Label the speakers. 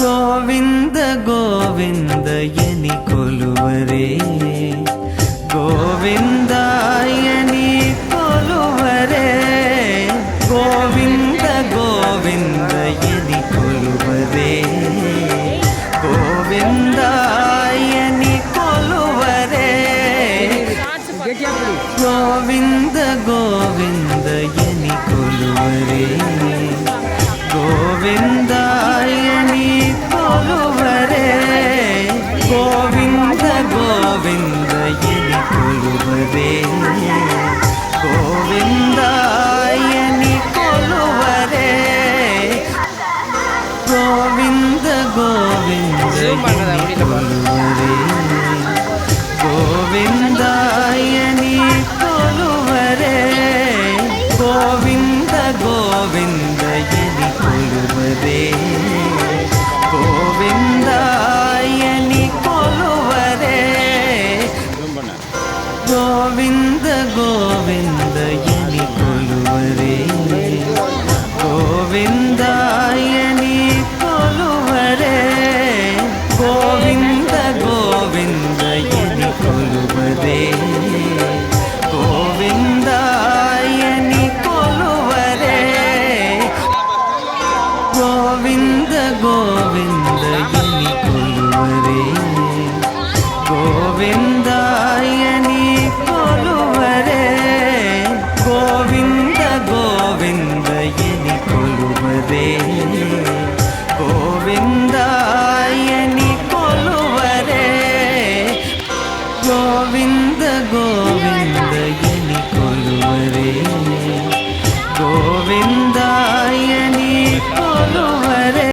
Speaker 1: గోవింద గోవింద ఎని కొలువరే గోవింద ఎని కొలువరే గోవింద గోవింద ఎని కొలువరే గోవింద ఎని కొలువరే గోవింద గోవింద ఎని కొలువరే கோவிந்த இனி கொள்வதே கோவிந்தா இனி கொள்வதே கோவிந்த கோவிந்த கொள்வதே ಗೋವಿಂದ ಗೋವಿಂದ ಎನಿ ಕೊಲುವರೇ ಗೋವಿಂದಾಯನಿ ಕೊಲುವರೇ ಗೋವಿಂದ ಗೋವಿಂದ ಎನಿ ಕೊಲುವರೇ ಗೋವಿಂದಾಯನಿ ಕೊಲುವರೇ ಗೋವಿಂದ ಗೋವಿಂದ కొలువే గోవిందాయని కొలువరే గోవింద గోవిందయని కొలువరే గోవిందాయని కొలువరే